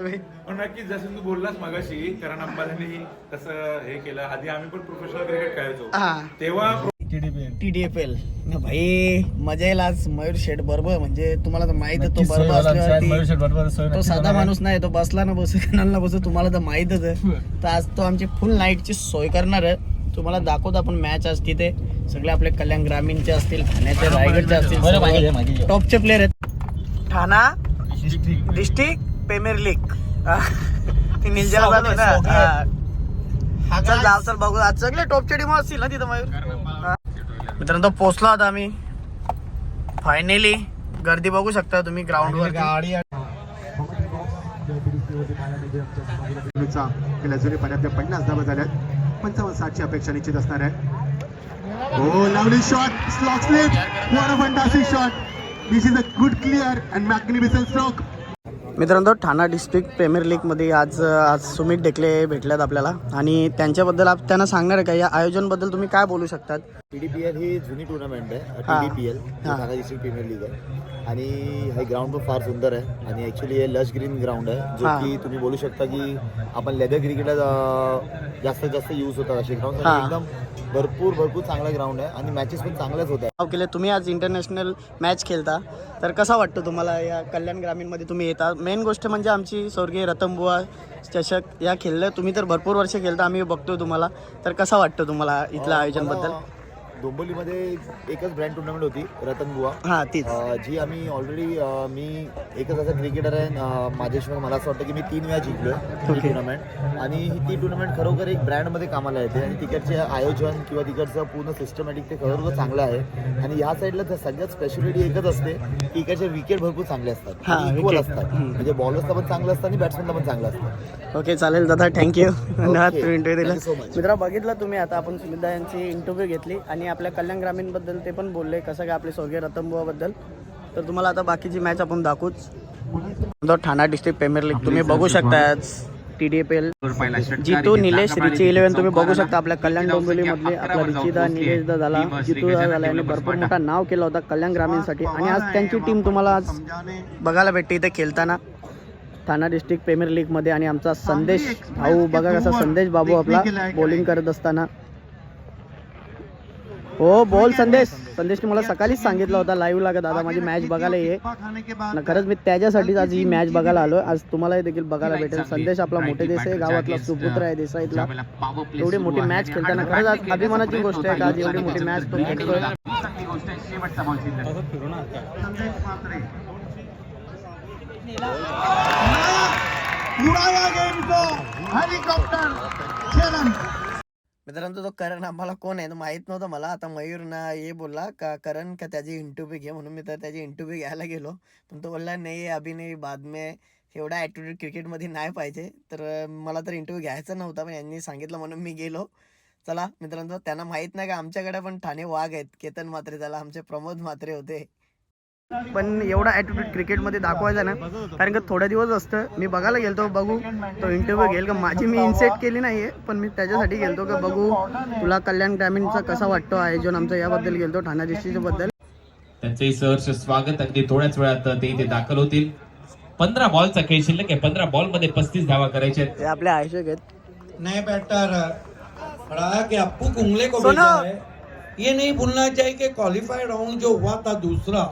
पण नक्कीच. जसं तू बोललास मगाशी करण अंबानींनी तसं हे केलं. आधी आम्ही पण प्रोफेशनल क्रिकेट खेळायचो. हा. तेव्हा टी डी एफ एल भाई मजा येईल आज मयूर शेठ बरोबर. म्हणजे तुम्हाला तर माहीत तो बरोबर तो साधा माणूस नाही तो बसला ना बसू कणाला बसू तुम्हाला तर माहितच आहे. तर आज तो आमची फुल नाईटची सोय करणार आहे. तुम्हाला दाखवतो आपण मॅच आज तिथे. सगळे आपले कल्याण ग्रामीणचे असतील ठाण्याचे रायगडचे असतील टॉपचे प्लेअर आहेत. ठाणा डिस्ट्रिक्ट प्रीमियर लीग ती निलजाला आहे ना हा. चल जाऊ चल बघू. आज सगळे टॉपचे टीम असतील ना तिथं मयूर? हा. मित्रांनो पोहोचलो आता आम्ही. फायनली गर्दी बघू शकता तुम्ही ग्राउंड वर चा गेल्या जुने पाण्यातल्या पन्नास धावा झाल्यात. पंचावन्न साठची अपेक्षा निश्चित असणार आहे. हो लावली shot slog sweep what a fantastic shot this is a good clear and magnificent stroke मित्रांनो ठाणा डिस्ट्रिक्ट प्रीमियर लीगमध्ये आज आज सुमित डेकले भेटल्यात आपल्याला आणि त्यांच्याबद्दल आप त्यांना सांगणार आहे का या आयोजनबद्दल तुम्ही काय बोलू शकतात टीडीपीएल ही जुनी टुर्नामेंट आहे हा. टीडीपीएल हा. ठाणा डिस्ट्रिक्ट प्रीमियर लीग आहे आणि हे ग्राउंड पण फार सुंदर आहे. आणि ऍक्च्युली हे लश ग्रीन ग्राउंड आहे जो. की तुम्ही बोलू शकता की आपण लेदर क्रिकेटला जास्तीत जास्त यूज होतात असे. ग्राउंड. एकदम भरपूर भरपूर चांगला ग्राउंड आहे आणि मॅचेस पण चांगल्याच होत नाव केले तुम्ही आज इंटरनॅशनल मॅच खेळता. तर कसा वाटतो तुम्हाला या कल्याण ग्रामीणमध्ये तुम्ही येता? मेन गोष्ट म्हणजे आमची स्वर्गीय रतनबुवा चषक या खेळलं तुम्ही तर भरपूर वर्ष खेळता आम्ही बघतो तुम्हाला. तर कसा वाटतो तुम्हाला इथल्या आयोजनबद्दल डोंबिवलीमध्ये एकच ब्रँड टुर्नामेंट होती रतन बुवा. हां तीच. अ, जी आम्ही ऑलरेडी मी एकच असा क्रिकेटर आहे अ, माझ्याशिवाय मला असं वाटतं की मी तीन वेळा जिंकलो ही Okay. टुर्नामेंट आणि ही ती टुर्नामेंट खरोखर एक ब्रँडमध्ये कामाला येते आणि तिकडचे आयोजन किंवा तिकडचं पूर्ण सिस्टमॅटिक ते खरोखर चांगलं आहे. आणि या साईडला तर सगळ्यात स्पेशालिटी एकच असते की इकडचे विकेट भरपूर चांगले असतात. हा, इक्वल wicket. असतात. हम्म. म्हणजे बॉलर्सला पण चांगलं असतं आणि बॅट्समॅनला पण चांगलं असतं. ओके चालेल दादा थँक्यू धन्यवाद तुम्ही इंटरव्ह्यू दिला Thank you so much. मित्रा बघितलं तुम्ही आता आपण सुमिता यांची इंटरव्ह्यू घेतली आणि आपल्या कल्याण ग्रामीणबद्दल ते पण बोलले कसं काय आपले स्वर्गीय रतनबुवाबद्दल. तर तुम्हाला आता बाकीची मॅच आपण दाखवूच. ठाणा डिस्ट्रिक्ट प्रीमियर लीग तुम्ही बघू शकता T D F L Jitu Nilesh Richie eleven तुम्ही बघू शकता आपल्या कल्याण डोंबिवली मधले आपला रिचिदा निलेशदा झाला. जितूदा झाला यांनी भरपूर मोठा नाव केलं होता कल्याण ग्रामीणसाठी. आणि आज त्यांची टीम तुम्हाला आज बघायला भेटते इथे खेळताना. ठाणा डिस्ट्रिक्ट प्रीमियर लीगमध्ये आणि आमचा संदेश भाऊ बघा कसा संदेश बाबू आपला बॉलिंग करत असताना. हो बोल संदेश. संदेशने मला सकाळीच सांगितलं होता लाईव्ह लागा दादा माझी मॅच बघायला ये. ना खरंच मी त्याच्यासाठीच आज ही मॅच बघायला आलो आज तुम्हाला देखील बघायला भेटेल. संदेश आपला मोठे देसाई गावातला सुपुत्र आहे देसाईतला. एवढी मोठी मॅच खेळताना खरंच आज अभिमानाची गोष्ट आहे का? आज एवढी मोठी मॅच तो खेळतोय मित्रांनो तो करण आम्हाला कोण आहे? तो माहीत नव्हतं मला. आता मयूर ना ये बोलला का करण का त्याची इंटरव्ह्यू घे? म्हणून मी तर त्याची इंटरव्ह्यू घ्यायला गेलो. पण तो बोलला नाही अभिनय नाही बाद में एवढा ॲटिट्यूड क्रिकेटमध्ये नाही पाहिजे. तर मला तर इंटरव्ह्यू घ्यायचा नव्हता पण यांनी सांगितलं म्हणून मी गेलो. चला मित्रांनो त्यांना माहीत नाही का आमच्याकडे पण ठाणे वाघ आहेत. केतन म्हात्रे त्याला आमचे प्रमोद म्हात्रे होते. पण एवढा ॲटिट्यूड क्रिकेटमध्ये दाखवायचा ना कारण का थोडे दिवस असतं. मी बघायला गेलतो बघू. तो इंटरव्ह्यू घेईल का? माझी मी इन्सेट केली नाहीये पण मी त्याच्यासाठी गेलतो का बघू. तुला कल्याण ग्रामीणचा कसा वाटतो? आयोजन आमचं याबद्दल गेलतो ठाणा बद्दल. त्यांचंही सहर्ष स्वागत. अगदी थोड्याच वेळात ते इथे दाखल होतील. पंधरा बॉलचा खेळ शिल्लक आहे. पंधरा बॉलमध्ये पस्तीस धावा ते आपले आयोजक आहेत. नए बैटर अप्पू कुंगले को। भेजा है. ये नहीं भूलना चाहिए कि क्वालिफाई राउंड जो हुआ था दूसरा.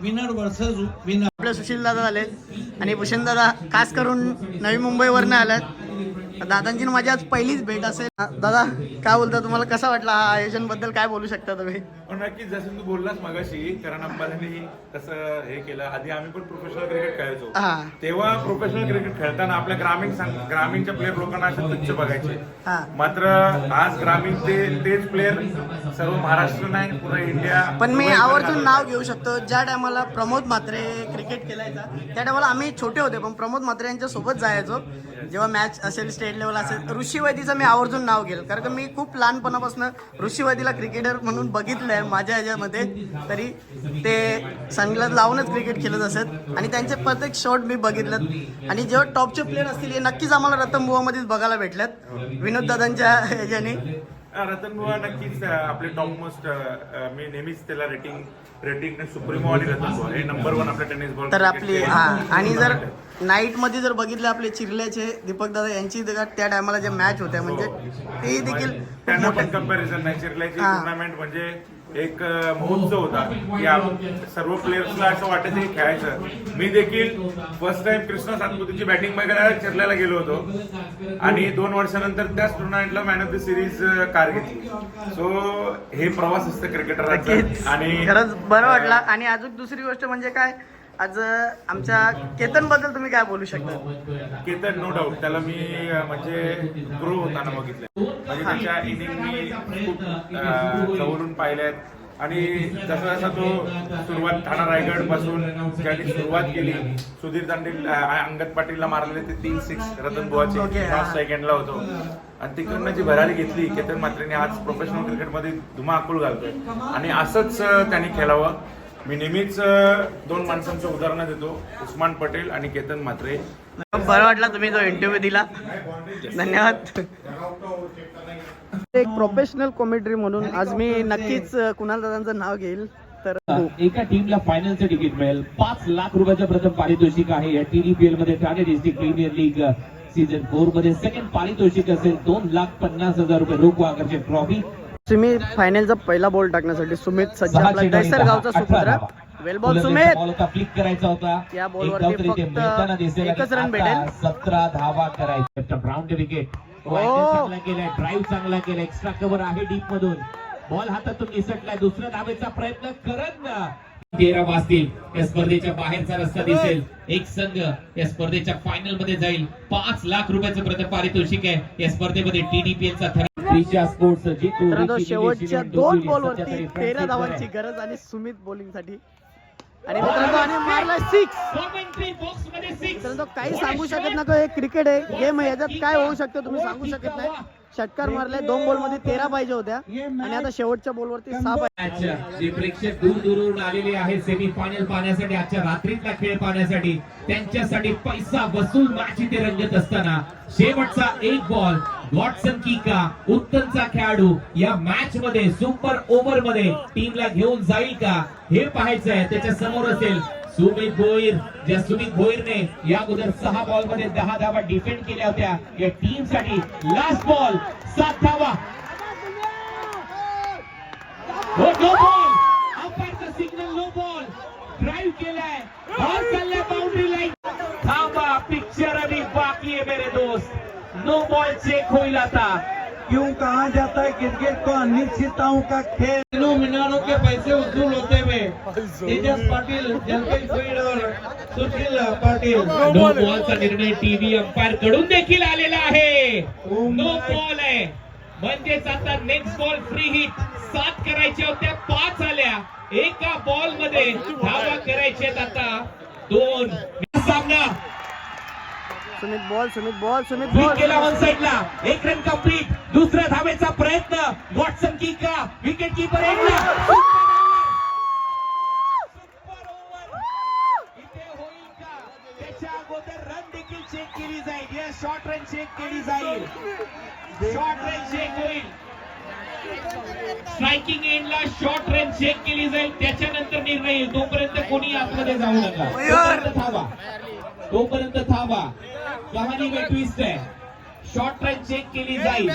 विनर वर्सेस विनर आपले सुशील दादा झाले. आणि भूषण दादा खास करून नवी मुंबईवरनं आल्यात. दादांची माझी आज पहिलीच भेट असेल. दादा काय बोलता? तुम्हाला कसा वाटला हा आयोजनबद्दल काय बोलू शकता तुम्ही? पण नक्कीच. जसं तू बोललास मगाशी करण अंबानींनी तसं हे केलं. आधी आम्ही पण प्रोफेशनल क्रिकेट खेळायचो. हा. तेव्हा प्रोफेशनल क्रिकेट खेळताना आपल्या ग्रामीण संघ- ग्रामीणच्या प्लेअर लोकांना असे तुच्छ बघायचे. हा. मात्र आज ग्रामीण ते तेच प्लेअर सर्व महाराष्ट्र नाही पूर्ण इंडिया पण मी आवर्जून. नाव घेऊ शकतो. ज्या टायमाला प्रमोद म्हात्रे क्रिकेट खेळायचा त्या टायमाला आम्ही छोटे होते पण प्रमोद म्हात्रे यांच्या सोबत जायचो. जेव्हा मॅच असेल स्टेट लेवल असेल. ऋषी वैदीचं मी आवर्जून नाव घेईल. कारण का मी खूप लहानपणापासून ऋषी वैदीला क्रिकेटर म्हणून बघितलंय माझ्या ह्याच्यामध्ये. तरी ते सनग्लास लावूनच क्रिकेट खेळत असत. आणि त्यांचे प्रत्येक शॉट मी बघितलेत. आणि जेव्हा टॉपचे प्लेअर असतील हे नक्कीच आम्हाला रतनबुवामध्येच बघायला भेटल्यात विनोद दादांच्या ह्याच्याने. हा, रतन बुवा नक्कीच आपले टॉप मोस्ट मी नेहमीच त्याला रेटिंग रेटिंग सुप्रीमो आणि रतन बुवा. हे नंबर वन आपल्या टेनिस बॉल तर आपली हा. आणि जर नाईटमध्ये जर बघितले आपले चिरल्याचे दीपक दादा यांची त्या टायमाला जे मॅच होत्या म्हणजे ते देखील त्यांना पण नाही. चिरल्याची हा. टुर्नामेंट म्हणजे एक महोत्सव होता. की सर्व प्लेयर्सला असं वाटायचं की खेळायचं. मी देखील फर्स्ट टाइम कृष्णा सातपुतेची बॅटिंग बघायला चिरल्याला गेलो होतो. आणि दोन वर्षानंतर त्याच टुर्नामेंटला man of the series car घेतली. सो हे प्रवास असतं क्रिकेटरचा आणि खरंच बरं वाटलं. आणि अजून दुसरी गोष्ट म्हणजे काय? आज आमच्या केतनबद्दल तुम्ही काय बोलू शकता? केतन नो डाऊट त्याला मी म्हणजे ग्रो होताना बघितलं. म्हणजे त्याच्या इनिंग मी खूप जवळून पाहिल्यात. आणि जसा जसा तो सुरुवात ठाणा रायगडपासून ज्यांनी सुरुवात केली सुधीर दांडील अं, अंगद पाटीलला मारलेले ते तीन सिक्स रतन बुवाचे. फर्स्ट सेकंडला होतो. आणि तिकडनं जी भरारी घेतली केतन मात्रेने आज प्रोफेशनल क्रिकेटमध्ये धुमाकूळ घालतोय. आणि असंच त्यांनी खेळावं. मी नेहमीच दोन माणसांचं उदाहरणं देतो. उस्मान पटेल आणि केतन म्हात्रे. बरं वाटलं तुम्ही जो इंटरव्ह्यू दिला. धन्यवाद. एक प्रोफेशनल कॉमेंट्री म्हणून आज मी नक्कीच कुणाल दादांचं नाव घेईल. तर एका टीमला फायनलचं तिकीट मिळेल. पाच लाख रुपयाचं प्रथम पारितोषिक आहे. या टीडीपीएलमध्ये Thane district premier league season फोरमध्ये. सेकंड पारितोषिक असेल दोन लाख पन्नास हजार रुपये रोख आकर्षक ट्रॉफी तुम्ही फायनलचा पहिला बॉल टाकण्यासाठी सुमित सज्ज आपला दहिसर दहा, गावचा सुपुत्र. वेल बॉल सुमित. फ्लिक करायचा होता. या बॉलवरती फक्त एकच रन भेटेल. सतरा धावा विकेट. चांगला केलाय. ड्राईव्ह चांगला केलाय. एक्स्ट्रा कव्हर आहे डीप मधून. बॉल हातातून निसटलाय. दुसऱ्या धावेचा प्रयत्न करत ना. तेरा वाजतील. या स्पर्धेच्या बाहेरचा रस्ता दिसेल. एक संघ या स्पर्धेच्या फायनलमध्ये जाईल. पाच लाख रुपयाचं प्रथम पारितोषिक आहे. या स्पर्धेमध्ये टीडीपीएल चा शेवटच्या दोन डोंबिवली बॉल सध्या वरती तरी धावांची आहे. गरज आणि सुमित बॉलिंगसाठी. आणि मित्रांनो आणि मारला सिक्स. मित्रांनो काही सांगू शकत नका हे क्रिकेट आहे. गेम आहे. याच्यात काय होऊ शकतं तुम्ही सांगू शकत नाही. षटकार मारले दोन बॉलमध्ये तेरा पाहिजे होत्या. आणि आता शेवटच्या बॉल वरती सहा पाहिजे. प्रेक्षक दूर दूरून आलेले आहेत सेमी फायनल पाहण्यासाठी आजच्या रात्रीतला खेळ पाहण्यासाठी त्यांच्यासाठी पैसा वसूल मॅच इथे रंगत असताना शेवटचा एक बॉल वॉटसन किका उत्तमचा खेळाडू या मॅच मध्ये सुपर ओव्हरमध्ये टीमला घेऊन जाईल का? हे पाहायचं आहे. त्याच्यासमोर असेल सुमित भोईर ज्या सुमित भोईरने या अगोदर सहा बॉलमध्ये दहा धावा डिफेंड केल्या होत्या. या टीमसाठी लास्ट बॉल सात धावा. नो बॉल अंपायरचा सिग्नल नो बॉल ड्राईव्ह केलाय. बॉल चाललाय बॉल चेक होईल आता. क्यों कहा जाता है क्रिकेट को अनिश्चितताओं का खेल? तीनों मीनारों के पैसे वसूल होते हुए तेजस पाटिल जलपेश भुईड और सुशील पाटिल। नो बॉलचा निर्णय टीव्ही अंपायरकडून देखील आलेला आहे. नो बॉल आहे. म्हणजेच आता नेक्स्ट बॉल फ्री हिट सात करायच्या होत्या पाच आल्या. एका बॉलमध्ये धावा करायच्या आहेत आता दोन. सामना. Sumit ball Sumit ball Sumit ball. केला वन साइडला एक रन कंप्लीट दुसऱ्या धावेचा प्रयत्न. वॉटसन की? का विकेट किपर एकला चेक केली जाईल. या शॉर्ट रन चेक केली जाईल. शॉर्ट रन चेक होईल. स्ट्रायकिंग एंडला शॉर्ट रन चेक केली जाईल. त्याच्यानंतर निर्णय येईल. तोपर्यंत कोणी आतमध्ये जाऊ नका. थांबा. तोपर्यंत थांबा. कहाणी में ट्विस्ट आहे शॉर्ट रन चेक केली जाईल.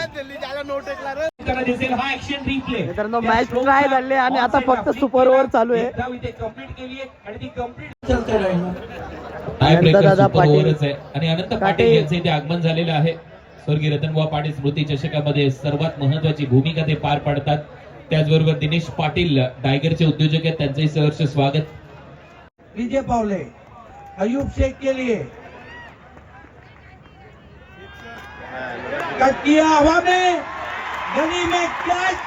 दिसेल हा ऍक्शन रिप्ले मित्रांनो मॅच ट्राय झाले आणि आता फक्त सुपर ओव्हर चालू आहे. कंप्लीट केली आहे आणि ती कंप्लीट अनंत दादा पाटील. आहे. आणि अनंत पाटील. पाटील यांचं इथे आगमन झालेलं आहे. स्वर्गीय रतनबुवा पाटील स्मृती चषकामध्ये सर्वात महत्वाची भूमिका ते पार पाडतात. त्याचबरोबर दिनेश पाटील टायगरचे उद्योजक आहेत. त्यांचंही सहर्ष स्वागत. विजय पावले. अयूब शेख के लिए। कट किया हवा में गली में कैच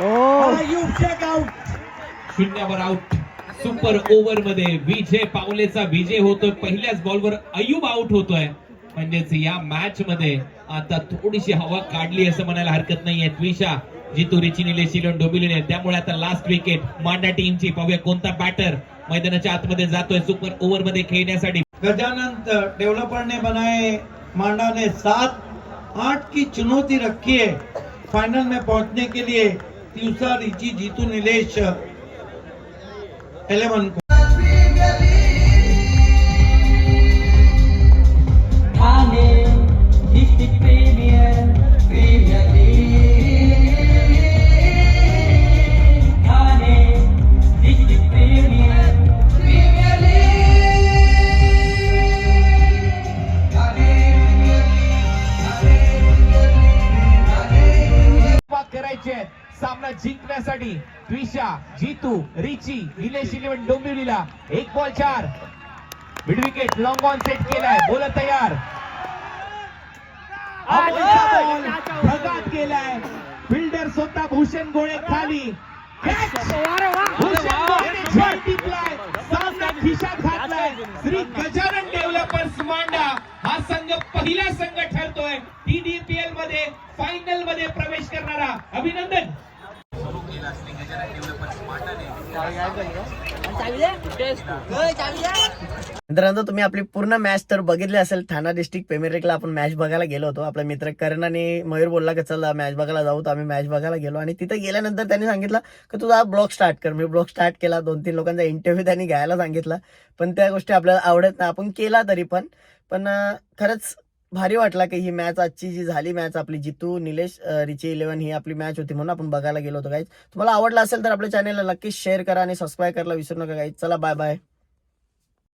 अयूब शेख आउट शून्यावर आउट सुपर ओव्हरमध्ये विजय पावलेचा विजय होतोय. पहिल्याच बॉलवर अयुब आउट होतोय. म्हणजेच या मॅच मध्ये आता थोडीशी हवा काढली असं म्हणायला हरकत नाहीये. त्विशा जितू रिची निलेश शिलोन त्यामुळे आता लास्ट विकेट मांडा टीमची पाहूया कोणता बॅटर मैदानाच्या आतमध्ये जातोय सुपर ओव्हरमध्ये खेळण्यासाठी. गजानंद डेवलपर ने बनाए मांडा ने सात आठ की चुनौती रखी है फाइनल में पहुंचने के लिए तिवसा रिची जीतू नीलेश इलेवन को. द्विशा जितू रिची निलेश इलेव्हन डोंबिवलीला. एक बॉल चार. Mid wicket long on set केलाय. बोल तयार. ढगात गेलाय फिल्डर स्वतः भूषण गोळे खाली. श्री गजानन डेव्हलपर्स मांडा. हा संघ पहिला संघ ठरतोय. टीडीपीएलमध्ये फायनलमध्ये प्रवेश करणारा. अभिनंदन. मित्रांनो तुम्ही आपली पूर्ण मॅच तर बघितली असेल. ठाणा डिस्ट्रिक्ट पेमेरेकला आपण मॅच बघायला गेलो होतो. आपला मित्र करण आणि मयूर बोलला की चला मॅच बघायला जाऊ तर आम्ही मॅच बघायला गेलो. आणि तिथे गेल्यानंतर त्यांनी सांगितलं की तुझा ब्लॉग स्टार्ट कर. मी ब्लॉग स्टार्ट केला. दोन तीन लोकांचा इंटरव्ह्यू त्यांनी घ्यायला सांगितला. पण त्या गोष्टी आपल्याला आवडत नाही. आपण केला तरी पण. पण खरंच भारी वाटला की ही मॅच आजची जी झाली मॅच आपली जितू निलेश रिची इलेव्हन ही आपली मॅच होती म्हणून आपण बघायला गेलो होतो गाईज तुम्हाला आवडला असेल तर आपल्या चॅनलला नक्कीच शेअर करा आणि सबस्क्राईब करायला विसरू नका गाईज चला बाय बाय